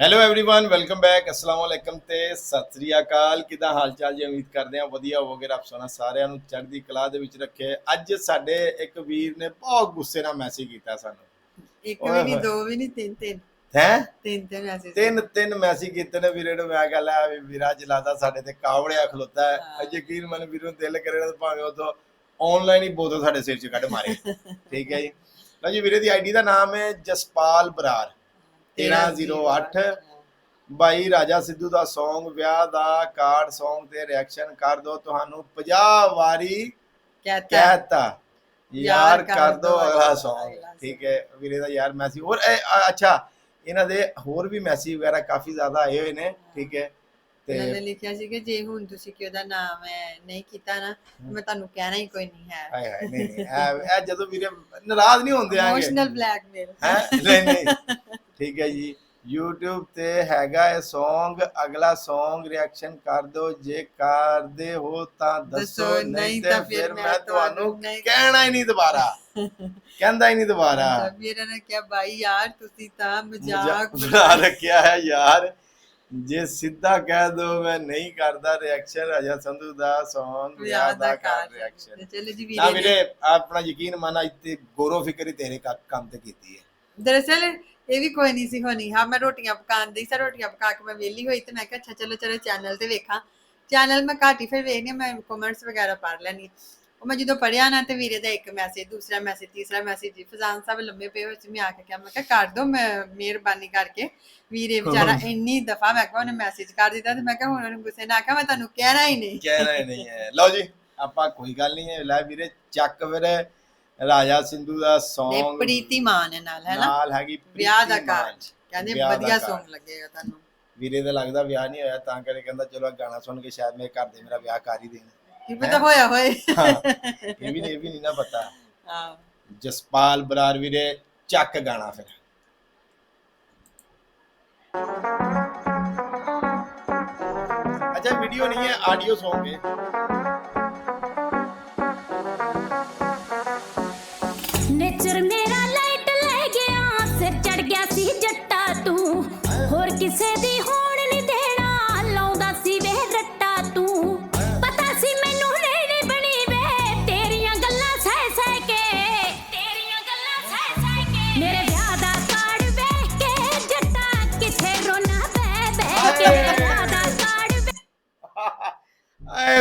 Hello everyone welcome back ਅਸਲਾਮ ਵਾਲੇਕਮ ਤੇ ਸਤਿ ਸ੍ਰੀ ਅਕਾਲ ਕਿਦਾਂ ਹਾਲ ਚਾਲ ਜੀ ਉਮੀਦ ਕਰਦੇ ਹਾਂ ਵਧੀਆ ਹੋਵੋਗੇ ਰੱਬ ਸੋਨਾ ਸਾਰਿਆਂ ਨੂੰ ਚੜ੍ਹਦੀ ਕਲਾ ਦੇ ਵਿੱਚ ਰੱਖੇ ਅੱਜ ਸਾਡੇ ਇੱਕ ਵੀਰ ਨੇ ਬਹੁਤ ਗੁੱਸੇ ਨਾਲ ਮੈਸੇਜ ਕੀਤਾ ਸਾਨੂੰ ਇੱਕ ਓਏ ਵੀ ਨਹੀਂ ਹੋਏ। ਦੋ ਵੀ ਨਹੀਂ ਤਿੰਨ ਤਿੰਨ ਹੈ ਤਿੰਨ ਤਿੰਨ ਮੈਸੇਜ ਤਿੰਨ ਤਿੰਨ ਮੈਸੇਜ ਕੀਤੇ ਨੇ ਵੀਰੇ ਨੂੰ ਮੈਂ ਗੱਲ ਆ ਵੀ ਵੀਰਾ ਜਲਾਦਾ ਸਾਡੇ ਤੇ ਕਾਵੜਿਆ ਖਲੋਤਾ ਹੈ ਹਾਂ। ਅੱਜ ਯਕੀਨ ਮਨ ਵੀਰ ਨੂੰ ਦਿਲ ਕਰੇ ਨਾ ਭਾਵੇਂ ਉਹ ਤੋਂ ਆਨਲਾਈਨ ਹੀ ਬੋਤਲ ਸਾਡੇ ਸਿਰ 'ਚ ਕੱਢ ਮਾਰੇ ਠੀਕ ਹੈ ਜੀ ਲਓ ਜੀ ਵੀਰੇ ਦੀ ਆਈਡੀ ਦਾ ਨਾਮ ਹੈ ਜਸਪਾਲ ਬਰਾਰ 1308 ਬਾਈ ਰਾਜਾ ਸਿੱਧੂ ਦਾ Song ਵਿਆਹ ਦਾ ਕਾਰਡ Song ਤੇ ਰਿਐਕਸ਼ਨ ਕਰ ਦੋ ਤੁਹਾਨੂੰ 50 ਵਾਰੀ ਕਹਤਾ। ਕਹਿਤਾ। ਯਾਰ ਕਰ ਦੋ ਅਗਲਾ Song। ਠੀਕ ਹੈ ਵੀਰੇ ਦਾ ਯਾਰ ਮੈਸੇਜ। ਹੋਰ ਅੱਛਾ ਇਹਨਾਂ ਦੇ ਹੋਰ ਵੀ ਮੈਸੇਜ ਵਗੈਰਾ ਕਾਫੀ ਜ਼ਿਆਦਾ ਆਏ ਹੋਏ ਨੇ। ਠੀਕ ਹੈ ਨੇ ਤੇ ਲਿਖਿਆ ਸੀ ਕਿ ਜੇ ਹੁਣ ਤੁਸੀਂ ਕਿ ਉਹਦਾ ਨਾਮ ਹੈ ਨਹੀਂ ਕੀਤਾ ਨਾ ਮੈਂ ਤੁਹਾਨੂੰ ਕਹਿਣਾ ਹੀ ਕੋਈ ਨਹੀਂ ਹੈ। ਹਾਏ ਹਾਏ ਨਹੀਂ ਨਹੀਂ ਇਹ ਜਦੋਂ ਵੀਰੇ ਨਾਰਾਜ਼ ਨਹੀਂ ਹੁੰਦੇ ਆਂਗੇ ਇਮੋਸ਼ਨਲ ਬਲੈਕਮੇਲ ਹੈ? ਨਹੀਂ ਨਹੀਂ। ਠੀਕ ਹੈ ਜੀ। YouTube ਤੇ ਹੈਗਾ ਇਹ Song ਅਗਲਾ Song ਰਿਐਕਸ਼ਨ ਕਰ ਦਿਓ। ਜੇ ਕਰਦੇ ਹੋ ਤਾਂ ਦੱਸੋ ਨਹੀਂ ਤੇ ਫਿਰ ਮੈਂ ਤੁਹਾਨੂੰ ਕਹਿਣਾ ਹੀ ਨਹੀਂ ਦੁਬਾਰਾ। ਕਹਿੰਦਾ ਹੀ ਨਹੀਂ ਦੁਬਾਰਾ। ਵੀਰ ਨੇ ਕਿਹਾ ਬਾਈ ਯਾਰ ਤੁਸੀਂ ਤਾਂ ਮਜ਼ਾਕ ਬਣਾ ਰੱਖਿਆ ਹੈ ਯਾਰ। ਜੇ ਸਿੱਧਾ ਕਹਿ ਦੋ ਮੈਂ ਨਹੀਂ ਕਰਦਾ ਰਿਐਕਸ਼ਨ ਰਾਜਾ ਸੰਧੂ ਦਾ Song ਵਿਆਹ ਦਾ ਕਰ ਰਿਐਕਸ਼ਨ ਚਲੋ ਜੀ ਵੀਰੇ ਨੇ ਵੀਰੇ ਆਪਣਾ ਯਕੀਨ ਮੰਨ ਅੱਜ ਤੇ ਗੌਰਵ ਫਿਕਰ ਤੇਰੇ ਕੰਮ ਤੇ ਕੀਤੀ ਹੈ। ਦਰਅਸਲ ਇਹ ਵੀ ਕੋਈ ਨਹੀਂ ਸੀ ਹੋਣੀ। ਹਾਂ ਮੈਂ ਰੋਟੀਆਂ ਪਕਾਉਣ ਦੀ ਸੀ ਰੋਟੀਆਂ ਪਕਾ ਕੇ ਮੈਂ ਵਿਹਲੀ ਹੋਈ ਤੇ ਮੈਂ ਕਿਹਾ ਅੱਛਾ ਚਲੋ ਚਲੋ ਚੈਨਲ ਤੇ ਵੇਖਾਂ। ਚੈਨਲ ਮੈਂ ਘੱਟ ਫਿਰ ਵੇਖਣੀ ਹਾਂ, ਮੈਂ ਕਮੈਂਟਸ ਵਗੈਰਾ ਪੜ੍ਹ ਲੈਣੀ। ਉਹ ਮੈਂ ਜਦੋਂ ਪੜਿਆ ਨਾ ਤੇ ਵੀਰੇ ਦਾ ਇੱਕ ਮੈਸੇਜ ਦੂਸਰਾ ਮੈਸੇਜ ਤੀਸਰਾ ਮੈਸੇਜ ਜੀ ਫਜ਼ਾਨ ਸਾਹਿਬ ਲੰਮੇ ਪਏ ਹੋਏ ਸੀ ਮੈਂ ਆ ਕੇ ਕਿਹਾ ਮੈਂ ਕਿਹਾ ਕਰ ਦੋ ਮੈਂ ਮਿਹਰਬਾਨੀ ਕਰਕੇ। ਵੀਰੇ ਵਿਚਾਰਾ ਇੰਨੀ ਦਫਾ ਮੈਂ ਕਿਹਾ ਉਹਨੇ ਮੈਸੇਜ ਕਰ ਦਿੱਤਾ ਤੇ ਮੈਂ ਕਿਹਾ ਹੁਣ ਉਹਨੂੰ ਗੁੱਸੇ ਨਾ ਆਖਿਆ ਮੈਂ ਤੁਹਾਨੂੰ ਕਹਿਣਾ ਹੀ ਨਹੀਂ। ਕਹਿਣਾ ਹੀ ਨਹੀਂ ਹੈ। ਲਓ ਜੀ ਆਪਾਂ ਕੋਈ ਗੱਲ ਨਹੀਂ ਹੈ ਲੈ ਵੀਰੇ ਚੱਕ ਫਿਰ ਰਾਜਾ ਸਿੰਧੂ ਦਾ ਤੇ Song ਪ੍ਰੀਤੀ ਮਾਨ ਹੈ ਨਾਲ ਹੈ ਨਾ? ਨਾਲ ਹੈਗੀ ਵਿਆਹ ਦਾ ਪ੍ਰੀਤੀ ਮਾਨ। ਕਾਰਡ ਕਹਿੰਦੇ ਵਿਆਹ ਦਾ ਵਧੀਆ ਕਾਰਡ। Song ਲੱਗੇਗਾ ਤੁਹਾਨੂੰ। ਵੀਰੇ ਦਾ ਲੱਗਦਾ ਵਿਆਹ ਨਹੀਂ ਹੋਇਆ ਤਾਂ ਕਰਕੇ ਕਹਿੰਦਾ ਚਲੋ ਆਹ ਗਾਣਾ ਸੁਣ ਕੇ ਸ਼ਾਇਦ ਮੇਰੇ ਘਰ ਦੇ ਮੇਰਾ ਵਿਆਹ ਕਰ ਹੀ ਦੇਣ। ਕੀ ਪਤਾ ਹੋਇਆ ਹੋਏ। ਹਾਂ, ਇਹ ਵੀ ਇਹ ਵੀ ਨਹੀਂ ਨਾ ਪਤਾ। ਹਾਂ। ਜਸਪਾਲ ਬਰਾਰ ਵੀਰੇ ਚੱਕ ਗਾਣਾ ਫਿਰ। ਅੱਛਾ ਵੀਡੀਓ ਨਹੀਂ ਹੈ ਆਡੀਓ Song ਹੈ। ਨੇਚਰ ਮੇਰਾ ਲਾਈਟ ਲੈ ਗਿਆ ਸਿਰ ਚੜ ਗਿਆ ਸੀ ਜੱਟਾ ਤੂੰ। ਹੋਰ ਕਿਸੇ ਦੀ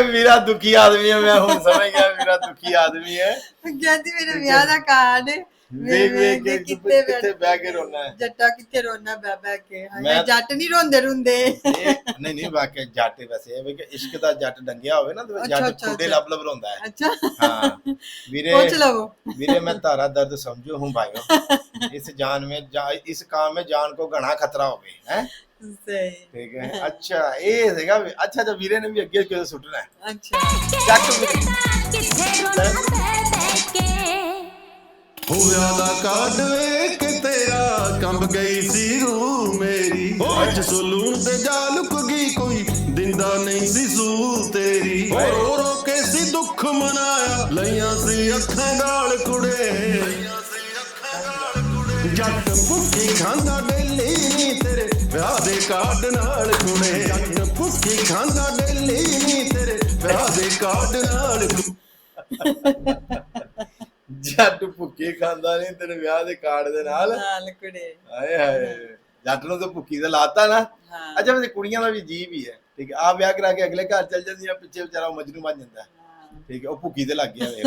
ਵੀਰਾ ਦੁਖੀ ਆਦਮੀ ਹੈ ਮੈਂ ਹੁਣ ਸਮਝ ਗਿਆ ਵੀਰਾ ਦੁਖੀ ਆਦਮੀ ਹੈ। ਕਹਿੰਦੀ ਮੇਰੇ ਵਿਆਹ ਦਾ ਕਾਰਡ ਹੈ। ਵੇਖ ਵੇਖ ਕੇ ਕਿੱਥੇ ਕਿੱਥੇ ਬਹਿ ਕੇ ਰੋਣਾ ਹੈ। ਜੱਟਾ ਕਿੱਥੇ ਰੋਣਾ ਬਹਿ ਬਹਿ ਕੇ। ਹਾਂ ਜੱਟ ਨਹੀਂ ਰੋਂਦੇ ਰੁੰਦੇ। ਨਹੀਂ ਨਹੀਂ ਵਾਕਿਆ ਜੱਟ ਵੈਸੇ ਇਹ ਕਿ ਇਸ਼ਕ ਦਾ ਜੱਟ ਡੰਗਿਆ ਹੋਵੇ ਨਾ ਤੇ ਜੱਟ ਛੋਡੇ ਲੱਭ ਲੱਭ ਰੋਂਦਾ ਹੈ। ਅੱਛਾ। ਹਾਂ। ਵੀਰੇ ਪੁੱਛ ਲਵੋ। ਵੀਰੇ ਮੈਂ ਤਾਰਾ ਦਰਦ ਸਮਝੂ ਹੂੰ ਭਾਈਓ। ਇਸ ਜਾਨ ਮੇ ਇਸ ਕਾਮ ਮੇ ਜਾਨ ਕੋ ਘਣਾ ਖਤਰਾ ਹੋਵੇ ਹੈ? ਸਹੀ ਠੀਕ ਹੈ ਅੱਛਾ ਇਹ ਸੀਗਾ ਵੀ- ਅੱਛਾ ਤਾਂ ਵੀਰੇ ਨੇ ਵੀ ਅੱਗੇ ਕਿਉਂ ਸੁੱਟਣਾ ਹੈ ਅੱਛਾ ਚੱਕ ਵੀ- ਕਿੱਥੇ ਰੋਣਾ ਪੈ ਪੈ ਕੇ ਹੋਇਆ ਦਾ ਕਾਡ ਵੇਖ ਤੇਰਾ ਕੰਬ ਗਈ ਸੀ ਰੂਹ ਮੇਰੀ ਅੱਜ ਸਲੂਨ ਤੇ ਜਾ ਲੁਕ ਗਈ ਕੋਈ ਦਿੰਦਾ ਨਹੀਂ ਸੀ ਸੂ ਤੇਰੀ ਓ ਰੋ ਰੋ ਕੇ ਸੀ ਦੁੱਖ ਮਨਾਇਆ ਲਈਆਂ ਸੀ ਅੱਖਾਂ ਨਾਲ ਕੁੜੇ ਲਈਆਂ ਸੀ ਅੱਖਾਂ ਨਾਲ ਕੁੜੇ ਜੱਟ ਭੁੱਖੀ ਖਾਂਦਾ ਬੇਲੀ ਨੀ ਤੇਰੇ ਵਿਆਹ ਦੇ ਕਾਢ ਨਾਲ ਕੁੜੇ ਜੱਟ ਭੁੱਖੀ ਖਾਂਦਾ ਡੇਲੀ ਨੀ ਤੇਰੇ। ਵਿਆਹ ਦੇ ਕਾਢ ਨਾਲ ਕੁੜੇ ਜੱਟ ਭੁੱਖੇ ਖਾਂਦਾ ਨਹੀਂ ਤੇਰੇ ਵਿਆਹ ਦੇ ਕਾਰਡ ਦੇ ਨਾਲ। ਨਾਲ ਕੁੜੇ। ਹਾਏ ਹਾਏ। ਜੱਟ ਨੂੰ ਤਾਂ ਭੁੱਖੀ ਦਾ ਲਾਤਾ ਨਾ। ਅੱਛਾ ਵੈਸੇ ਕੁੜੀਆਂ ਦਾ ਵੀ ਜੀਵ ਹੀ ਹੈ। ਠੀਕ ਹੈ ਆ ਵਿਆਹ ਕਰਾ ਕੇ ਅਗਲੇ ਘਰ ਚੱਲ ਜਾਂਦੀਆਂ ਪਿੱਛੇ ਵਿਚਾਰਾ ਮਜਨੂ ਬਣ ਜਾਂਦਾ। ਠੀਕ ਹੈ ਉਹ ਭੁੱਖੀ ਤੇ ਲੱਗ ਗਿਆ ਵੇਖ।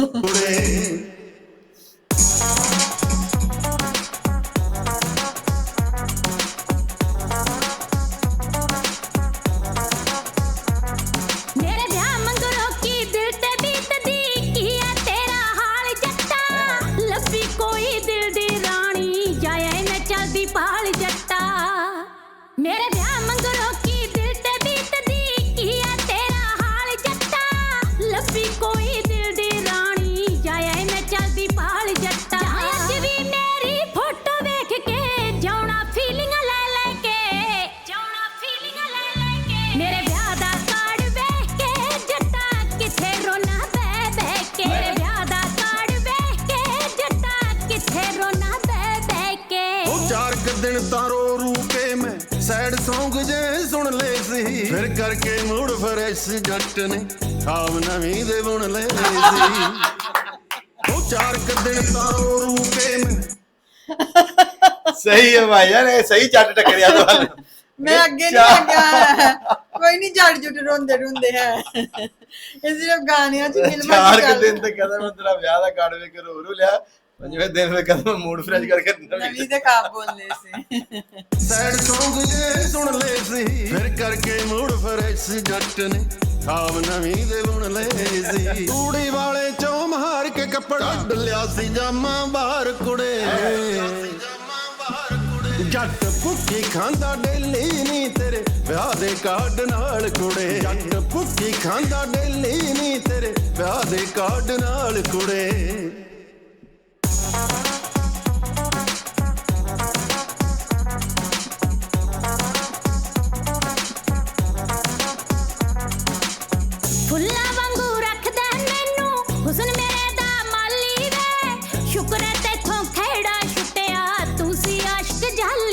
ਕਰਕੇ ਮੂਡ ਫਰੈਸ਼ ਜੱਟ ਨੇ ਖਾਬ ਨਵੀਂ ਦੇ ਬੁਣ ਲੈ ਸੀ। ਉਹ ਚਾਰ ਕੁ ਦਿਨ ਤਾਂ ਉਹ ਰੂਪੇ ਮੈਂ। ਸਹੀ ਹੈ ਭਾਈ ਯਾਰ ਇਹ ਸਹੀ ਚੱਟ ਟੱਕਰਿਆ ਤੁਹਾਨੂੰ। ਮੈਂ ਅੱਗੇ ਨਹੀਂ ਲੱਗਿਆ। ਕੋਈ ਨਹੀਂ ਜੜ ਜੁਟ ਰੋਂਦੇ ਰੋਂਦੇ ਹੈ। ਇਹ ਸਿਰਫ ਗਾਣਿਆਂ 'ਚ ਫਿਲਮਾਂ 'ਚ ਚਾਰ ਕੁ। ਦਿਨ ਤੇ ਕਹਿੰਦਾ ਮੈਂ ਤੇਰਾ ਵਿਆਹ ਦਾ ਕਾਰਡ ਵੇਖ ਰੋ ਰੂ ਲਿਆ। ਪੰਜਵੇਂ ਦਿਨ ਤੇ ਕਹਿੰਦਾ ਮੂਡ ਫਰੈਸ਼ ਕਰਕੇ ਨਵੀਂ ਦੇ ਕਾਬ ਬੋਲਦੇ ਸੀ। ਸੈਡ Song ਜੇ ਸੁਣ ਲੈ ਸੀ ਫਿਰ ਕਰਕੇ ਮੂਡ ਫਰੈਸ਼ ਜੱਟ ਨੇ ਖਾਬ ਨਵੀਂ ਦੇ ਬੁਣ ਲੈ ਸੀ। ਤੂੜੀ ਵਾਲੇ ਚੋਂ ਮਾਰ ਕੇ ਕੱਪੜਾ ਡਲਿਆ ਸੀ ਜਾਮਾਂ ਬਾਹਰ ਕੁੜੇ। ਜੱਟ ਭੁੱਖੀ ਖਾਂਦਾ ਡੇਲੀ ਨਹੀਂ ਤੇਰੇ ਵਿਆਹ ਦੇ ਕਾਰਡ ਨਾਲ ਕੁੜੇ। ਜੱਟ ਭੁੱਖੀ ਖਾਂਦਾ ਡੇਲੀ ਨਹੀਂ ਤੇਰੇ ਵਿਆਹ ਦੇ ਕਾਰਡ ਨਾਲ ਕੁੜੇ। ਆਸ਼ਕ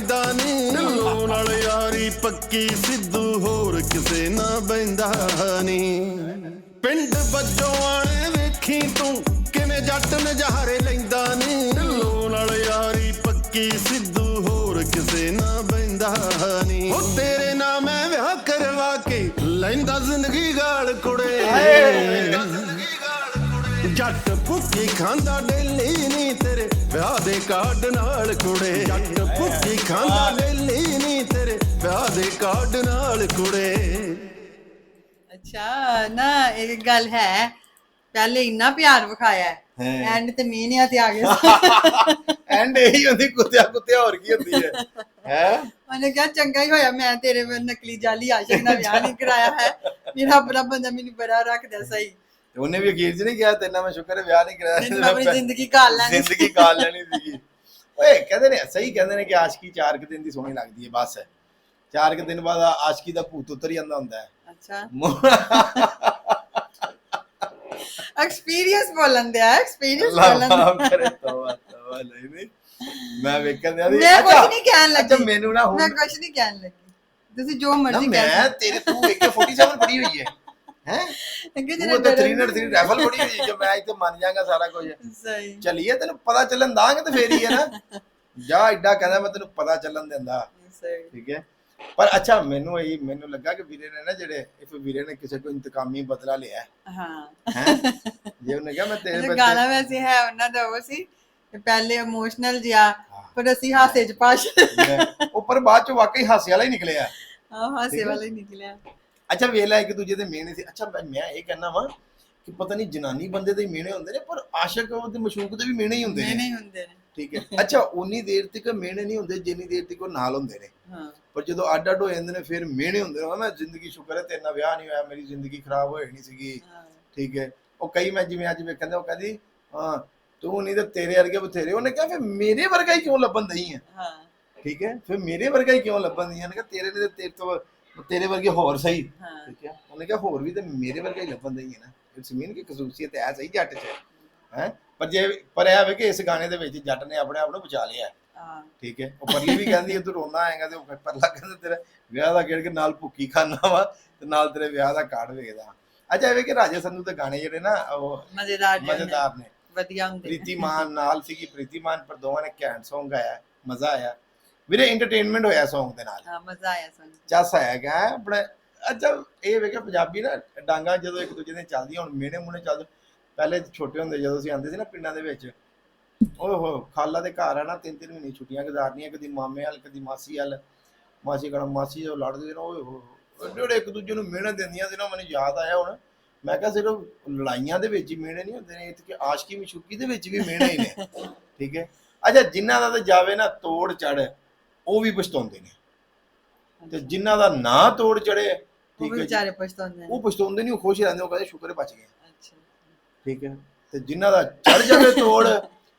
ਲੈਂਦਾ ਨੀ। ਢਿੱਲੋਂ ਨਾਲ ਯਾਰੀ ਪੱਕੀ ਸਿੱਧੂ ਹੋਰ ਕਿਸੇ ਨਾ ਬੈਂਦਾ ਨੀ। ਪਿੰਡ ਵੱਜੋਂ ਆਣੇ ਵੇਖੀ ਤੂੰ ਕਿਵੇਂ ਜੱਟ ਨਜ਼ਾਰੇ ਲੈਂਦਾ ਨੀ। ਢਿੱਲੋਂ ਨਾਲ ਯਾਰੀ ਪੱਕੀ ਸਿੱਧੂ ਹੋਰ ਕਿਸੇ ਨਾ ਬੈਂਦਾ ਨੀ। ਉਹ ਤੇਰੇ ਨਾਲ ਮੈਂ ਵਿਆਹ ਕਰਵਾ ਕੇ ਲੈਂਦਾ ਜ਼ਿੰਦਗੀ ਗਾਲ ਕੁੜੇ। ਜੱਟ ਭੁੱਖੀ ਖਾਂਦਾ ਡੇਲੀ ਨਹੀਂ ਤੇਰੇ ਵਿਆਹ ਦੇ ਕਾਰਡ ਨਾਲ ਕੁੜੇ। ਜੱਟ ਭੁੱਖੀ ਖਾਂਦਾ ਡੇਲੀ ਨਹੀਂ ਤੇਰੇ ਵਿਆਹ ਦੇ ਕਾਰਡ ਨਾਲ ਕੁੜੇ। ਅੱਛਾ ਨਾ ਇੱਕ ਗੱਲ ਹੈ। ਪਹਿਲੇ ਇੰਨਾ ਪਿਆਰ ਵਿਖਾਇਆ ਹੈਂ। ਐਂਡ ਤੇ ਮੀਨਿਆ ਤੇ ਆ ਗਿਆ ਐਂਡ ਇਹੀ ਹੁੰਦੀ ਕੁੱਤਿਆ ਕੁੱਤਿਆ ਹੋਰ ਕੀ ਹੁੰਦੀ ਹੈ? ਹੈ? ਉਹਨੇ ਕਿਹਾ ਚੰਗਾ ਹੀ ਹੋਇਆ ਮੈਂ ਤੇਰੇ ਨਕਲੀ ਜਾਲੀ ਆਸ਼ਿਕ ਨਾਲ ਵਿਆਹ ਨਹੀਂ ਕਰਾਇਆ ਹੈ। ਮੇਰਾ ਆਪਣਾ ਬੰਦਾ ਮੈਨੂੰ ਬੜਾ ਰੱਖਦਾ ਸਹੀ। ਉਹਨੇ ਵੀ ਅਖੀਰ ਚ ਨਹੀਂ ਕਿਹਾ ਤੇਨਾਂ ਮੈਂ ਸ਼ੁਕਰ ਹੈ ਵਿਆਹ ਨਹੀਂ ਕਰਾਇਆ ਨਹੀਂ ਤਾਂ ਮੈਂ ਆਪਣੀ ਜ਼ਿੰਦਗੀ ਕਾਲ ਲੈਣੀ ਸੀ। ਜ਼ਿੰਦਗੀ ਕਾਲ ਲੈਣੀ ਸੀਗੀ। ਓਏ ਕਹਿੰਦੇ ਨੇ ਸਹੀ ਕਹਿੰਦੇ ਨੇ ਕਿ ਆਸ਼ਕੀ ਚਾਰ ਕੁ ਦਿਨ ਦੀ ਸੋਹਣੀ ਲੱਗਦੀ ਹੈ ਬਸ। ਚਾਰ ਕੁ ਦਿਨ ਬਾਅਦ ਆਸ਼ਕੀ ਦਾ ਭੂਤ ਉਤਰ ਜਾਂਦਾ ਹੁੰਦਾ ਹੈ। ਅੱਛਾ। ਐਕਸਪੀਰੀਅੰਸ ਬੋਲਣ ਦਿਆ ਐਕਸਪੀਰੀਅੰਸ ਬੋਲਣ ਦਿਆ। ਕਰੇ ਤੋਬਾ ਤੋਬਾ ਨਹੀਂ ਨਹੀਂ। ਮੈਂ ਵੇਖਣ ਦਿਆ ਮੈਂ ਕੁਝ ਨਹੀਂ ਕਹਿਣ ਅੱਛਾ ਲੱਗੀ। ਮੈਨੂੰ ਨਾ ਮੈਂ ਹੁਣ ਕੁਝ ਨਹੀਂ ਕਹਿਣ ਲੱਗੀ। ਤੁਸੀਂ ਜੋ ਨਾ ਮਰਜ਼ੀ ਕਹਿ ਮੈਂ ਤੇਰੇ ਤੂੰ AK47 ਪੜੀ ਹੋਈ ਹੈ। ਹੈ? ਅੱਗੇ ਤੂੰ ਤਾਂ 303 ਰਾਈਫਲ ਪੜੀ ਹੋਈ ਹੈ ਕਿ ਮੈਂ ਇੱਥੇ ਮੰਨ ਜਾਗਾ ਸਾਰਾ ਕੁਝ। ਸਹੀ। ਚਲੀਏ ਤੈਨੂੰ ਪਤਾ ਚੱਲਣ ਦਾਂਗੇ ਤੇ ਫੇਰ ਹੀ ਹੈ ਨਾ। ਜਾ ਐਡਾ ਕਹਿੰਦਾ ਮੈਂ ਤੈਨੂੰ ਪਤਾ ਚੱਲਣ ਦਿੰਦਾ। ਸਹੀ। ਠੀਕ ਹੈ? ਪਰ ਅੱਛਾ ਮੈਨੂੰ ਇਹ ਮੈਨੂੰ ਲੱਗਾ ਕਿ ਵੀਰੇ ਨੇ ਨਾ ਜਿਹੜੇ if ਵੀਰੇ ਨੇ ਕਿਸੇ ਕੋਈ ਇੰਤਕਾਮੀ ਬਦਲਾ ਲਿਆ। ਹਾਂ। ਹੈ? ਜੇ ਉਹਨੇ ਕਿਹਾ ਮੈਂ ਤੇਰੇ ਬੱਚੇ ਗਾਣਾ ਵੈਸੇ ਹੈ ਉਹਨਾਂ ਦਾ ਉਹ ਸੀ ਕਿ ਪਹਿਲੇ ਇਮੋਸ਼ਨਲ ਜਿਹਾ ਪਰ ਅਸੀਂ ਹਾਸੇ ਚ ਪਾਸ਼ ਉਹ ਪਰ ਬਾਅਦ ਚ ਵਾਕਈ ਹਾਸੇ ਵਾਲਾ ਹੀ ਨਿਕਲਿਆ। ਆਹ ਹਾਸੇ ਹੈ। ਵਾਲਾ ਹੀ ਨਿਕਲਿਆ। ਅੱਛਾ ਵੇਲਾ ਇੱਕ ਦੂਜੇ ਦੇ ਮਿਹਣੇ ਸੀ। ਅੱਛਾ ਮੈਂ ਇਹ ਕਹਿਣਾ ਵਾਂ ਕਿ ਪਤਾ ਨਹੀਂ ਜਨਾਨੀ ਬੰਦੇ ਦੇ ਮਿਹਣੇ ਹੁੰਦੇ ਨੇ ਪਰ ਆਸ਼ਕ ਉਹਦੇ ਮਸ਼ੂਕ ਦੇ ਵੀ ਮਿਹਣੇ ਹੀ ਹੁੰਦੇ ਨੇ। ਨਹੀਂ ਹੁੰਦੇ ਨੇ। ਠੀਕ ਹੈ। ਅੱਛਾ ਉਨੀ ਦੇਰ ਤੱਕ ਮਿਹਣੇ ਨਹੀਂ ਹੁੰਦੇ ਜਿੰਨੀ ਦੇਰ ਤੱਕ ਉਹ ਨਾਲ ਹੁੰਦੇ ਨੇ। ਹਾਂ। ਪਰ ਜਦੋਂ ਅੱਡ ਅੱਡ ਹੋ ਜਾਂਦੇ ਨੇ ਫਿਰ ਮਿਹਣੇ ਹੁੰਦੇ ਨੇ। ਮੈਂ ਜ਼ਿੰਦਗੀ ਸ਼ੁਕਰ ਹੈ ਤੇਰੇ ਨਾਲ ਵਿਆਹ ਨਹੀਂ ਹੋਇਆ ਮੇਰੀ ਜ਼ਿੰਦਗੀ ਖਰਾਬ ਹੋਈ ਨਹੀਂ ਸੀਗੀ। ਠੀਕ ਹੈ। ਉਹ ਕਈ ਮੈਂ ਜਿਵੇਂ ਅੱਜ ਵੇਖਣ ਦੇ ਉਹ ਕਹਿੰਦੀ ਹਾਂ ਤੂੰ ਨਹੀਂ ਤੇ ਤੇਰੇ ਵਰਗੇ ਬਥੇਰੇ ਉਹਨੇ ਕਿਹਾ ਫਿਰ ਮੇਰੇ ਵਰਗਾ ਹੀ ਕਿਉਂ ਲੱਭਣ ਦਈ ਹੈ ਹਾਂ। ਠੀਕ ਹੈ। ਫਿਰ ਮੇਰੇ ਵਰਗਾ ਹੀ ਕਿਉਂ ਲੱਭਣ ਦਈ ਹੈ ਕਿ ਤੇਰੇ ਨੇ ਤੇ ਤੇਰੇ ਤੋਂ ਤੇਰੇ ਵਰਗੇ ਹੋਰ ਸਹੀ। ਹਾਂ। ਠੀਕ ਹੈ? ਉਹਨੇ ਕਿਹਾ ਹੋਰ ਵੀ ਤੇ ਮੇਰੇ ਵਰਗਾ ਹੀ ਲੱਭਣ ਹੈ ਨਾ। ਇਟਸ ਮੀਨ ਕਿ ਖਸੂਸੀਅਤ ਹੈ ਸਹੀ ਜੱਟ 'ਚ ਹੈ। ਪਰ ਜੇ ਪਰ ਇਹ ਹੋਵੇ ਕਿ ਇਸ ਗਾਣੇ ਦੇ ਵਿੱਚ ਜੱਟ ਨੇ ਆਪਣੇ ਆਪ ਨੂੰ ਬਚਾ ਲਿਆ ਹਾਂ। ਠੀਕ ਹੈ? ਉਹ ਪਰਲੀ ਵੀ ਕਹਿੰਦੀ ਤੂੰ ਰੋਣਾ ਆਏਗਾ ਤੇ ਉਹ ਪਰਲਾ ਕਹਿੰਦਾ ਤੇਰਾ ਵਿਆਹ ਦਾ ਗੇੜ ਕੇ ਨਾਲ ਭੁੱਕੀ ਖਾਣਾ ਵਾ ਤੇ ਨਾਲ ਤੇਰੇ ਵਿਆਹ ਦਾ ਕਾਰਡ ਵੇਖਦਾ ਅੱਛਾ ਇਹ ਕਿ ਰਾਜੇ ਸੰਧੂ ਦੇ ਗਾਣੇ ਜਿਹੜੇ ਨਾ ਉਹ ਮਜ਼ੇਦਾਰ ਮਜ਼ੇਦਾਰ ਨੇ। ਵਧੀਆ ਹੁੰਦੇ। ਨੇ। ਪ੍ਰੀਤੀ ਮਾਨ ਨਾਲ ਸੀਗੀ ਪ੍ਰੀਤੀ ਮਾਨ ਪਰ ਦੋਵਾਂ ਨੇ Song ਗਾਇਆ ਮਜ਼ਾ ਆਇਆ। ਵੀਰੇ ਐਂਟਰਟੇਨਮੈਂਟ ਹੋਇਆ Song ਦੇ ਨਾਲ ਹਾਂ ਮਜ਼ਾ ਆਇਆ ਸੁਣ ਕੇ। ਚੱਸ ਆਇਆ ਗਿਆ ਆਪਣੇ ਅੱਛਾ ਇਹ ਵੇਖਿਆ ਪੰਜਾਬੀ ਨਾ ਡਾਂਗਾ ਜਦੋਂ ਇੱਕ ਦੂਜੇ ਦੇ ਚੱਲਦੀਆਂ ਹੁਣ ਮੇਨੇ ਮੂਨੇ ਚੱਲ ਪਹਿਲੇ ਛੋਟੇ ਹੁੰਦੇ ਜਦੋਂ ਅਸੀਂ ਆਉਂਦੇ ਸੀ ਨਾ ਪਿੰਡਾਂ ਦੇ ਵਿੱਚ ਓਏ ਹੋ ਖਾਲਾ ਦੇ ਘਰ ਆ ਨਾ ਤਿੰਨ ਤਿੰਨ ਮਹੀਨੇ ਛੁੱਟੀਆਂ ਗੁਜ਼ਾਰਨੀਆਂ ਕਦੀ ਮਾਮੇ ਵਾਲ ਕਦੀ ਮਾਸੀ ਵਾਲ ਮਾਸੀ ਕਹਣਾ ਮਾਸੀ ਜੋ ਲੜਦੇ ਸੀ ਨਾ ਓਏ ਹੋ ਜਿਹੜੇ ਇੱਕ ਦੂਜੇ ਨੂੰ ਮਿਹਨਤ ਦਿੰਦੀਆਂ ਸੀ ਨਾ ਮੈਨੂੰ ਯਾਦ ਆਇਆ ਹੁਣ ਮੈਂ ਕਿਹਾ ਸਿਰਫ ਲੜਾਈਆਂ ਦੇ ਵਿੱਚ ਹੀ ਮਿਹਣੇ ਨਹੀਂ ਹੁੰਦੇ ਨੇ ਕਿ ਆਸ਼ਕੀ ਮਸ਼ੂਕੀ ਦੇ ਵਿੱਚ ਵੀ ਮਿਹਣੇ ਹੀ ਨੇ ਠੀਕ ਹੈ ਅੱਛਾ ਜਿਨ੍ਹਾਂ ਦਾ ਤੇ ਜਾਵੇ ਨਾ ਤੋੜ ਚੜ ਉਹ ਵੀ ਪਛਤਾਉਂਦੇ ਨੇ। ਤੇ ਜਿਨ੍ਹਾਂ ਦਾ ਨਾ ਤੋੜ ਚੜੇ ਠੀਕ ਹੈ ਵਿਚਾਰੇ ਪਛਤਾਉਂਦੇ ਨੇ। ਉਹ ਪਛਤਾਉਂਦੇ ਨਹੀਂ ਉਹ ਖੁਸ਼ ਰਹਿੰਦੇ ਉਹ ਕਹਿੰਦੇ ਸ਼ੁਕਰ ਹੈ ਬਚ ਗਏ। ਅੱਛਾ। ਠੀਕ ਹੈ। ਤੇ ਜਿਨ੍ਹਾਂ ਦਾ ਚੜ ਜਾਵੇ ਤੋੜ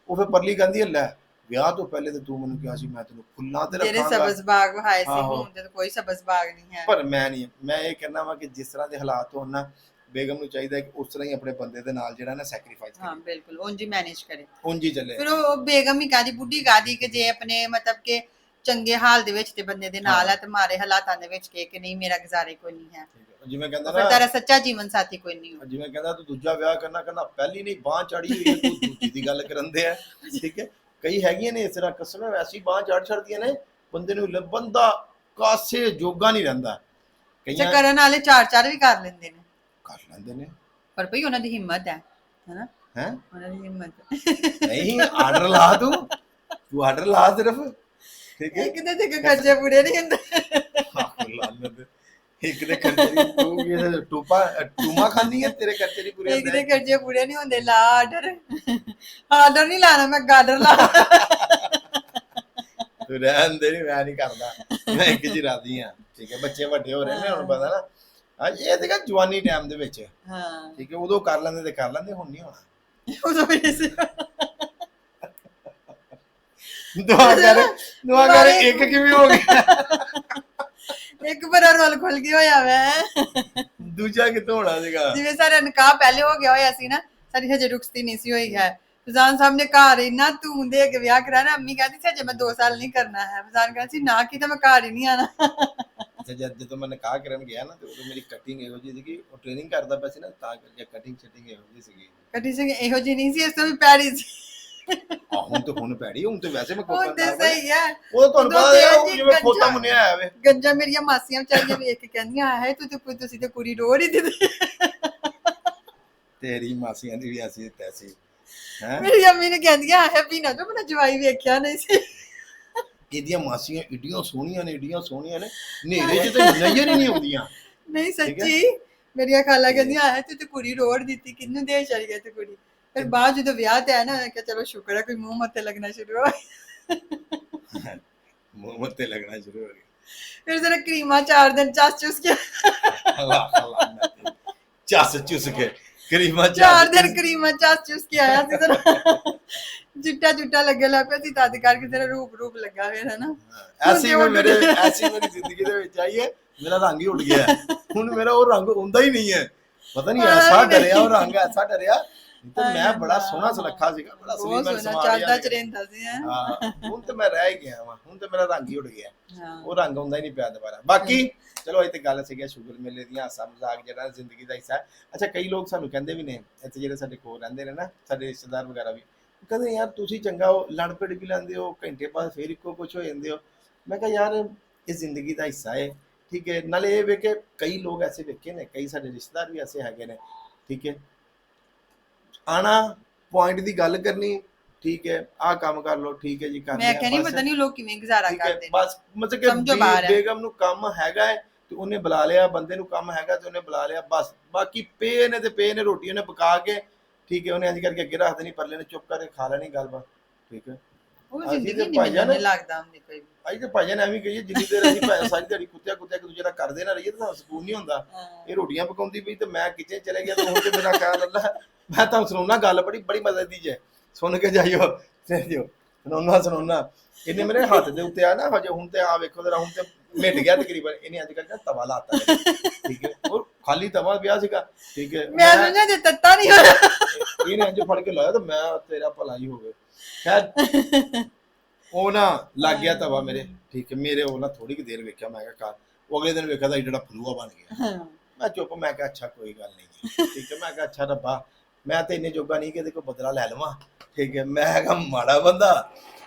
ਉਹ ਫਿਰ ਪਰਲੀ ਕਹਿੰਦੀ ਹੈ ਲੈ ਵਿਆਹ ਤੋਂ ਪਹਿਲੇ ਤੇ ਤੂੰ ਮੈਨੂੰ ਕਿਹਾ ਸੀ ਮੈਂ ਤੈਨੂੰ ਫੁੱਲਾਂ ਤੇ ਰੱਖਾਂਗਾ। ਸਬਜ਼ ਬਾਗ ਵਹਾਏ ਸੀ। ਹੁਣ ਤੇ ਕੋਈ ਸਬਜ਼ ਬਾਗ ਨਹੀਂ ਹੈ। ਪਰ ਮੈਂ ਨਹੀਂ ਮੈਂ ਇਹ ਕਹਿਣਾ ਵਾ ਕਿ ਜਿਸ ਤਰ੍ਹਾਂ ਦੇ ਹਾਲਾਤ ਹੋਣ ਨਾ ਬੇਗਮ ਨੂੰ ਚਾਹੀਦਾ ਹੈ ਕਿ ਉਸ ਤਰ੍ਹਾਂ ਹੀ ਆਪਣੇ ਬੰਦੇ ਦੇ ਨਾਲ ਜਿਹੜਾ ਨਾ ਸੈਕਰੀਫਾਈਸ ਹਾਂ ਕਰੇ ਬਿਲਕੁਲ ਉਂਝ ਹੀ ਮੈਨੇਜ ਕਰੇ। ਉਂਝ ਹੀ ਚੱਲੇ। ਫਿਰ ਉਹ ਬੇਗਮ ਹੀ ਕਾਦੀ ਬੁੱਢੀ ਕਾਦੀ ਕਿ ਜੇ ਆਪਣੇ ਮਤਲਬ ਕਿ ਚੰਗੇ ਹਾਲ ਦੇ ਵਿੱਚ ਤੇ ਬੰਦੇ ਦੇ ਨਾਲ ਹੈ। ਤੇ ਮਾਰੇ ਹਾਲਾਤਾਂ ਦੇ ਵਿੱਚ ਕਿ ਕਿ ਨਹੀਂ ਮੇਰਾ ਗੁਜ਼ਾਰੇ ਕੋਈ ਨਹੀਂ ਹੈ। ਜਿਵੇਂ ਕਹਿੰਦਾ ਫਿਰ ਨਾ ਤੇਰਾ ਸੱਚਾ ਜੀਵਨ ਸਾਥੀ ਕੋਈ ਨਹੀਂ ਹੋ ਜਿਵੇਂ ਕਹਿੰਦਾ ਤੂੰ ਦੂਜਾ ਵਿਆਹ ਕਰਨਾ ਕਹਿੰਦਾ ਪਹਿਲੀ ਨਹੀਂ ਬਾਹ ਚੜੀ ਹੋਈ ਹੈ ਤੂੰ ਦੂਜੀ ਦੀ ਗੱਲ ਕਰਨ ਦੇ ਆ। ਠੀਕ ਹੈ। ਕਈ ਹੈਗੀਆਂ ਨੇ ਇਸ ਤਰ੍ਹਾਂ ਕਸਮ ਐਸੀ ਬਾਹ ਚੜ ਛੜਦੀਆਂ ਨੇ ਬੰਦੇ ਨੂੰ ਲੱਭਣ ਦਾ ਕਾਸੇ ਜੋਗਾ ਨਹੀਂ ਰਹਿੰਦਾ। ਜੇ ਕਈਆਂ ਕਰਨ ਵਾਲੇ ਚਾਰ ਚਾਰ ਵੀ ਕਰ ਲੈਂਦੇ ਨੇ। ਕਰ ਲੈਂਦੇ ਨੇ। ਪਰ ਭਈ ਉਹਨਾਂ ਦੀ ਹਿੰਮਤ ਹੈ ਹੈਨਾ? ਹੈ? ਉਹਨਾਂ ਦੀ ਹਿੰਮਤ। ਨਹੀਂ ਆਰਡਰ ਲਾ ਤੂੰ। ਤੂੰ ਆਰਡਰ ਲਾ ਸਿਰਫ। ਠੀਕ ਹੈ। ਇੱਕ ਤੇ ਤੇ ਕਰਜ਼ੇ ਪੂਰੇ ਨਹੀਂ ਹੁੰਦੇ। ਲਾਨਤ। ਇੱਕ ਦੇ ਖਰਚੇ ਤੂੰ ਕੀ ਇਹਦਾ ਟੂਪਾ ਟੂਮਾ ਖਾਂਦੀ ਹੈ ਤੇਰੇ ਖਰਚੇ ਨਹੀਂ ਪੂਰੇ ਇੱਕ ਹੁੰਦੇ। ਦੇ ਕਰਜ਼ੇ ਪੂਰੇ ਨਹੀਂ ਹੁੰਦੇ ਲਾ ਆਰਡਰ। ਆਰਡਰ ਨਹੀਂ ਲਾਣਾ ਮੈਂ ਗਾਡਰ ਲਾ ਤੂੰ ਰਹਿਣ ਦੇ ਨੀ, ਮੈਂ ਨਹੀਂ ਕਰਦਾ। ਮੈਂ ਇੱਕ ਜੀ ਰਾਦੀ ਆ ਠੀਕ ਹੈ ਬੱਚੇ ਵੱਡੇ ਹੋ ਰਹੇ ਨੇ ਹੁਣ ਪਤਾ ਨਾ। ਅੱਜ ਇਹ ਦੇਖਾ ਜਵਾਨੀ ਟਾਈਮ ਦੇ ਵਿੱਚ। ਹਾਂ। ਠੀਕ ਹੈ ਉਦੋਂ ਕਰ ਲੈਂਦੇ ਤੇ ਕਰ ਲੈਂਦੇ ਹੁਣ ਨਹੀਂ ਹੋਣਾ। ਉਦੋਂ ਵੀ ਸੀ ਦੁਆ ਕਰ ਦੁਆ ਕਰ ਇੱਕ ਕਿਵੇਂ ਹੋ ਗਿਆ? ਇੱਕ ਬੜਾ ਰੋਲ ਖੁੱਲ ਗਿਆ ਹੋਇਆ ਵੈ। ਦੂਜਾ ਕਿੱਥੋਂ ਹੋਣਾ ਸੀਗਾ? ਜਿਵੇਂ ਸਾਡਾ ਨਿਕਾਹ ਪਹਿਲੇ ਹੋ ਗਿਆ ਹੋਇਆ ਸੀ ਨਾ ਸਾਡੀ ਹਜੇ ਰੁਕਸਤੀ ਨਹੀਂ ਸੀ ਹੋਈ ਹੈ। ਫਜ਼ਾਨ ਸਾਹਿਬ ਨੇ ਘਰ ਇੰਨਾ ਧੂਮ ਦੇ ਕੇ ਵਿਆਹ ਕਰਾਣਾ ਅੰਮੀ ਕਹਿੰਦੀ ਸੀ ਹਜੇ ਮੈਂ 2 ਸਾਲ ਨਹੀਂ ਕਰਨਾ ਹੈ। ਫਜ਼ਾਨ ਕਹਿੰਦੀ ਸੀ ਨਾ ਕੀ ਤਾਂ ਮੈਂ ਘਰ ਹੀ ਨਹੀਂ ਆਣਾ। ਅੱਛਾ ਜਦ ਜਦੋਂ ਮੈਂ ਨਿਕਾਹ ਕਰਨ ਗਿਆ ਨਾ ਤੇ ਉਦੋਂ ਮੇਰੀ ਕਟਿੰਗ ਇਹੋ ਜਿਹੀ ਸੀਗੀ ਉਹ ਟ੍ਰੇਨਿੰਗ ਕਰਦਾ ਪਿਆ ਸੀ ਨਾ ਤਾਂ ਕਰਕੇ ਕਟਿੰਗ ਸ਼ਟਿੰਗ ਇਹੋ ਜਿਹੀ ਸੀਗੀ। ਸੀ ਇਹੋ ਜੀ ਨਹੀਂ ਸੀ ਇਸ ਤੋਂ ਵੀ ਪੈੜੀ ਸੀ। ਹੁਣ ਤੇ ਹੁਣ ਪੈੜੀ ਹੁਣ ਤੇ ਵੈਸੇ ਮੈਂ ਕੋਪਾ ਹੁਣ ਤੇ ਸਹੀ ਹੈ। ਉਹ ਤੁਹਾਨੂੰ ਉਦੋਂ ਪਤਾ ਤੇ ਹੈ ਉਹ ਜੀ ਜਿਵੇਂ ਖੋਤਾ ਗੰਜਾ- ਮੁੰਨਿਆ ਆਇਆ ਵੇ। ਗੰਜਾ ਮੇਰੀਆਂ ਮਾਸੀਆਂ ਵਿਚਾਰੀਆਂ ਵੇਖ ਕੇ ਕਹਿੰਦੀਆਂ ਹੈ ਤੂੰ ਤੇ ਤੁਸੀਂ ਤੇ ਕੁੜੀ ਰੋੜ ਹੀ ਦਿੱਤੀ ਤੇਰੀ ਮਾਸੀਆਂ ਦੀ ਵੀ ਐਸੀ ਤੈਸੀ ਹੈ? ਮੇਰੀ ਅੰਮੀ ਨੇ ਕਹਿੰਦੀਆਂ ਹੈ ਵੀ ਨਾ ਜੋ ਮੇਰਾ ਜਵਾਈ ਵੇਖਿਆ ਨਹੀਂ ਸੀ। ਇਹਦੀਆਂ ਮਾਸੀਆਂ ਏਡੀਆਂ ਸੋਹਣੀਆਂ ਨੇ ਏਡੀਆਂ ਸੋਹਣੀਆਂ ਨੇ ਨੇਰੇ 'ਚ ਤੇ ਨਜ਼ਰ ਹੀ ਨਹੀਂ ਆਉਂਦੀਆਂ। ਨਹੀਂ। ਸੱਚੀ ਮੇਰੀਆਂ ਖਾਲਾ ਕਹਿੰਦੀਆਂ ਹੈ ਤੂੰ ਤੇ ਕੁੜੀ ਰੋੜ ਦਿੱਤੀ ਕਿੰਨੂੰ ਦੇ ਚੜੀ ਗਈ ਤੇ ਕੁੜੀ? ਫਿਰ ਬਾਅਦ ਜਦੋਂ ਵਿਆਹ ਤੇ ਆਇਆ ਨਾ ਮੈਂ ਕਿਹਾ ਚਲੋ ਸ਼ੁਕਰ ਹੈ ਕੋਈ ਮੂੰਹ ਮੱਥੇ ਲੱਗਣਾ ਸ਼ੁਰੂ ਹੋ ਗਿਆ। ਮੂੰਹ ਮੱਤੇ ਲੱਗਣਾ ਸ਼ੁਰੂ ਹੋ ਗਿਆ। ਫਿਰ ਜ਼ਰਾ ਕਰੀਮਾ ਚਾਰ ਦਿਨ ਚਸ ਚੁਸ ਕੇ ਅੱਲਾ ਅੱਲਾ ਚੱਸ ਚੁਸ ਕੇ ਕਰੀਮਾ ਚਾਰ ਦਿਨ ਕਰੀਮਾ ਚਸ ਚੁਸ ਕੇ ਆਇਆ ਸੀ ਜ਼ਰਾ। ਚਿੱਟਾ ਚੁੱਟਾ ਲੱਗੇ ਲੱਗ ਪਿਆ ਸੀ ਤਦ ਕਰਕੇ ਤੇਰਾ ਰੂਪ ਰੂਪ ਲੱਗਾ ਫਿਰ ਹੈ ਨਾ ਐਸੀ ਮੈਂ ਮੇਰੇ ਐਸੀ ਮੇਰੀ ਜ਼ਿੰਦਗੀ ਦੇ ਵਿੱਚ ਆਈ ਹੈ ਮੇਰਾ ਰੰਗ ਹੀ ਉੱਡ ਗਿਆ। ਹੁਣ ਮੇਰਾ ਉਹ ਰੰਗ ਹੁੰਦਾ ਹੀ ਨਹੀਂ ਹੈ। ਪਤਾ ਨਹੀਂ ਐਸਾ ਡਰਿਆ ਉਹ ਰੰਗ ਐਸਾ ਡਰਿਆ ਤਾਂ ਮੈਂ ਬੜਾ ਸੋਹਣਾ ਸੁਨੱਖਾ ਸੀਗਾ ਬੜਾ ਬਹੁਤ ਸਲੀਮ ਸੋਹਣਾ ਚੱਲਦਾ ਚਰੇਂਦਾ ਸੀ ਹੈ। ਹਾਂ ਹੁਣ ਤੇ ਮੈਂ ਰਹਿ ਹੀ ਗਿਆ ਵਾਂ ਹੁਣ ਤੇ ਮੇਰਾ ਰੰਗ ਹੀ ਉੱਡ ਗਿਆ। ਹਾਂ। ਉਹ ਰੰਗ ਆਉਂਦਾ ਹੀ ਨਹੀਂ ਪਿਆ ਦੁਬਾਰਾ। ਬਾਕੀ ਚਲੋ ਤੇ ਗੱਲ ਸੀਗੀ ਸ਼ੁਗਰ ਮੇਲੇ ਦੀਆਂ ਹਾਸਾ ਮਜ਼ਾਕ ਜਿਹੜਾ ਜ਼ਿੰਦਗੀ ਦਾ ਹਿੱਸਾ। ਹੈ ਅੱਛਾ ਕਈ ਲੋਕ ਸਾਨੂੰ ਕਹਿੰਦੇ ਵੀ ਨੇ ਇੱਥੇ ਜਿਹੜੇ ਸਾਡੇ ਕੋਲ ਰਹਿੰਦੇ ਨੇ ਨਾ ਸਾਡੇ ਰਿਸ਼ਤੇਦਾਰ ਵਗੈਰਾ ਵੀ ਕਹਿੰਦੇ ਯਾਰ ਤੁਸੀਂ ਚੰਗਾ ਉਹ ਲੜ ਪੜ ਵੀ ਲੈਂਦੇ ਹੋ ਘੰਟੇ ਬਾਅਦ ਫੇਰ ਇੱਕੋ ਕੁਝ ਹੋ ਜਾਂਦੇ ਹੋ। ਮੈਂ ਕਿਹਾ ਯਾਰ ਇਹ ਜ਼ਿੰਦਗੀ ਦਾ ਹਿੱਸਾ ਹੈ ਠੀਕ ਹੈ ਨਾਲੇ ਇਹ ਵੇ ਕਿ ਕਈ ਲੋਕ ਐਸੇ ਵੇਖੇ ਨੇ ਕਈ ਸਾਡੇ ਰਿਸ਼ਤੇਦਾਰ ਵੀ ਐਸੇ ਹੈਗੇ ਨੇ ਠੀਕ ਹੈ ਆਣਾ ਪੁਆਇੰਟ ਦੀ ਗੱਲ ਕਰਨੀ ਠੀਕ ਹੈ ਆਹ ਕੰਮ ਕਰ ਲਓ ਠੀਕ ਹੈ ਜੀ ਕਰ ਮੈਂ ਕਹਿੰਦੀ। ਪਤਾ ਨਹੀਂ ਲੋਕ ਕਿਵੇਂ ਗੁਜ਼ਾਰਾ ਕਰਦੇ ਨੇ ਬਸ ਮਤਲਬ ਕਿ ਬੇਗਮ ਨੂੰ ਕੰਮ ਹੈਗਾ ਹੈ ਤੇ ਉਹਨੇ ਬੁਲਾ ਲਿਆ ਬੰਦੇ ਨੂੰ ਕੰਮ ਹੈਗਾ ਤੇ ਉਹਨੇ ਬੁਲਾ ਲਿਆ ਬਸ ਬਾਕੀ ਪੇ ਨੇ ਤੇ ਪੇ ਨੇ ਰੋਟੀ ਉਹਨੇ ਪਕਾ ਕੇ ਠੀਕ ਹੈ ਉਹਨੇ ਇੰਜ ਕਰਕੇ ਅੱਗੇ ਰੱਖ ਦੇਣੀ ਪਰਲੇ ਨੇ ਚੁੱਪ ਕਰਕੇ ਖਾ ਲੈਣੀ ਗੱਲਬਾਤ ਠੀਕ ਹੈ ਉਹ ਜ਼ਿੰਦਗੀ ਨਹੀਂ ਲੱਗਦਾ ਹੁੰਦੀ ਕੋਈ। ਅੱਜ ਤੇ ਭਾਈਆਂ ਨੇ ਐਵੇਂ ਕਹੀਏ ਜਿੰਨੀ ਦੇਰ ਅਸੀਂ ਭਾਵੇਂ ਸਾਰੀ ਦਿਹਾੜੀ ਕੁੱਤਿਆ ਕੁੱਤਿਆ ਇੱਕ ਦੂਜੇ ਨਾਲ ਕਰਦੇ ਨਾ ਰਹੀਏ ਤਾਂ ਸਾਨੂੰ ਸਕੂਨ ਨਹੀਂ ਹੁੰਦਾ। ਇਹ ਰੋਟੀਆਂ ਪਕਾਉਂਦੀ ਪਈ ਤੇ ਮੈਂ ਕਿਚਨ ਚਲੇ ਗਿਆ ਤੇ ਹੁਣ ਤੇ ਮੇਰਾ ਖਿਆਲ ਅੱਲਾ ਮੈਂ ਤਾਂ ਸੁਣਾਉਣਾ ਗੱਲ ਬੜੀ ਬੜੀ ਮਜ਼ੇ ਦੀ ਜੇ। ਸੁਣ ਕੇ ਜਾਈਓ ਤੇ ਜਿਓ ਸੁਣਾਉਣਾ ਸੁਣਾਉਣਾ ਇਹਨੇ ਮੇਰੇ ਹੱਥ ਦੇ ਉੱਤੇ ਆ ਨਾ ਹਜੇ ਹੁਣ ਤੇ ਆ ਵੇਖੋ ਜਰਾ ਹੁਣ ਤੇ ਮਿਟ ਗਿਆ ਤਕਰੀਬਨ। ਇਹਨੇ ਅੱਜ ਕੱਲ੍ਹ ਨਾ ਤਵਾ ਲਾਤਾ। ਠੀਕ ਹੈ? ਔਰ ਖਾਲੀ ਤਵਾ ਪਿਆ ਸੀਗਾ। ਠੀਕ ਹੈ? ਮੈਂ ਸੁਣਿਆ ਜੇ ਤੱਤਾ ਨਹੀਂ ਹੋਇਆ। ਇਹਨੇ ਅੱਜ ਫੜ ਕੇ ਲਾਇਆ ਤਾਂ ਮੈਂ ਤੇਰਾ ਭਲਾ ਹੀ ਹੋਵੇ। ਖੈਰ ਉਹ ਨਾ ਲੱਗ ਗਿਆ ਤਵਾ ਮੇਰੇ। ਠੀਕ ਹੈ? ਮੇਰੇ ਉਹ ਨਾ ਥੋੜੀ ਕਿ ਦੇਰ ਵੇਖਿਆ ਮੈਂ ਕਿਹਾ ਘਰ ਉਹ ਅਗਲੇ ਦਿਨ ਵੇਖਿਆ ਤਾਂ ਜਿਹੜਾ ਫਲੂਆ ਬਣ ਗਿਆ। ਹਾਂ। ਮੈਂ ਚੁੱਪ ਮੈਂ ਕਿਹਾ ਅੱਛਾ ਕੋਈ ਗੱਲ ਨਹੀਂ ਠੀਕ ਹੈ? ਮੈਂ ਕਿਹਾ ਅੱਛਾ ਰੱਬਾ। ਮੈਂ ਤੇ ਇੰਨੇ ਜੋਗਾ ਨਹੀਂ ਕਿ ਇਹਦੇ ਕੋਲ ਬਦਲਾ ਲੈ ਲਵਾਂ। ਠੀਕ ਹੈ ਮੈਂ ਕਿਹਾ ਮਾੜਾ ਬੰਦਾ।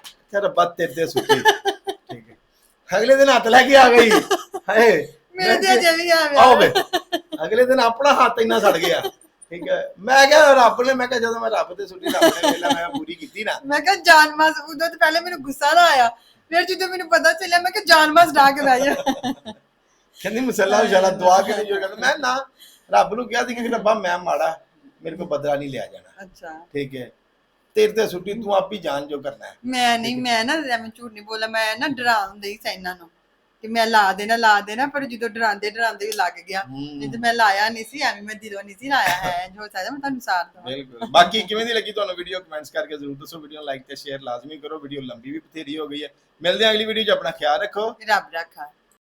ਅੱਛਾ ਰੱਬਾ ਤੇਰੇ ਤੇ ਸੁੱਤੀ ਠੀਕ ਹੈ। ਅਗਲੇ ਦਿਨ ਹੱਥ ਲੈ ਕੇ ਆ ਗਈ। ਹਾਏ ਮੇਰੇ ਤੇ ਅਜੇ ਵੀ ਆ ਗਿਆ ਅਗਲੇ ਦਿਨ ਆਪਣਾ ਹੱਥ ਇੰਨਾ ਸੜ ਗਿਆ। ਠੀਕ ਹੈ ਮੈਂ ਕਿਹਾ ਰੱਬ ਨੇ ਮੈਂ ਕਿਹਾ ਜਦੋਂ ਮੈਂ ਰੱਬ ਤੇ ਸੁੱਟੀ ਰੱਬ ਨੇ ਵੇਲਾ ਮੈਂ ਪੂਰੀ ਕੀਤੀ ਨਾ। ਮੈਂ ਕਿਹਾ ਜਾਨ ਮਾਸ ਉਦੋਂ ਤਾਂ ਪਹਿਲੇ ਮੈਨੂੰ ਗੁੱਸਾ ਨਾ ਆਇਆ। ਫਿਰ ਜਦੋਂ ਮੈਨੂੰ ਪਤਾ ਚੱਲਿਆ ਮੈਂ ਕਿਹਾ ਜਾਨ ਮਾਸ ਡਾ ਕੇ ਜਾ। ਕਹਿੰਦੀ ਮੁਸੱਲਾ ਇਸ਼ਾਰਾ ਦੁਆ ਕੇ ਨਹੀਂ ਜੋ ਕਹਿੰਦਾ ਮੈਂ ਨਾ ਰੱਬ ਨੂੰ ਕਿਹਾ ਸੀ ਕਿ ਰੱਬਾ ਮੈਂ ਮਾੜਾ। ਮੇਰੇ ਕੋਲ ਬਦਲਾ ਨਹੀਂ ਲਿਆ ਜਾਣਾ। ਅੱਛਾ। ਠੀਕ ਹੈ। ਤੇਰੇ ਤੇ ਸੁੱਟੀ ਤੂੰ ਆਪ ਹੀ ਜਾਣ ਜੋ ਕਰਨਾ ਹੈ। ਮੈਂ ਨਹੀਂ ਮੈਂ ਨਾ ਐਵੇਂ ਝੂਠ ਨਹੀਂ ਬੋਲਾ ਮੈਂ ਨਾ ਡਰਾਉਂਦੇ ਹੀ ਸੀ ਇਹਨਾਂ ਨੂੰ ਕਿ ਮੈਂ ਲਾ ਦੇਣਾ ਲਾ ਦੇਣਾ ਪਰ ਜਦੋਂ ਡਰਾਉਂਦੇ ਡਰਾਉਂਦੇ ਹੀ ਲੱਗ ਗਿਆ। ਨਹੀਂ ਤੇ ਮੈਂ ਲਾਇਆ ਨਹੀਂ ਸੀ ਐਵੇਂ ਮੈਂ ਦਿਲੋਂ ਨਹੀਂ ਸੀ ਲਾਇਆ ਹੈ ਜੋ ਸਕਦਾ ਮੈਂ ਤੁਹਾਨੂੰ ਸਾਰ ਦਵਾਂ। ਬਿਲਕੁਲ। ਬਾਕੀ ਕਿਵੇਂ ਦੀ ਲੱਗੀ ਤੁਹਾਨੂੰ ਵੀਡੀਓ ਕਮੈਂਟਸ ਕਰਕੇ ਜ਼ਰੂਰ ਦੱਸੋ ਵੀਡੀਓ ਲਾਈਕ ਤੇ ਸ਼ੇਅਰ ਲਾਜ਼ਮੀ ਕਰੋ। ਵੀਡੀਓ ਲੰਬੀ ਵੀ ਬਥੇਰੀ ਹੋ ਗਈ ਹੈ। ਮਿਲਦੇ ਹਾਂ ਅਗਲੀ ਵੀਡੀਓ 'ਚ ਆਪਣਾ ਖਿਆਲ ਰੱਖੋ। ਰੱਬ ਰੱਖਾ।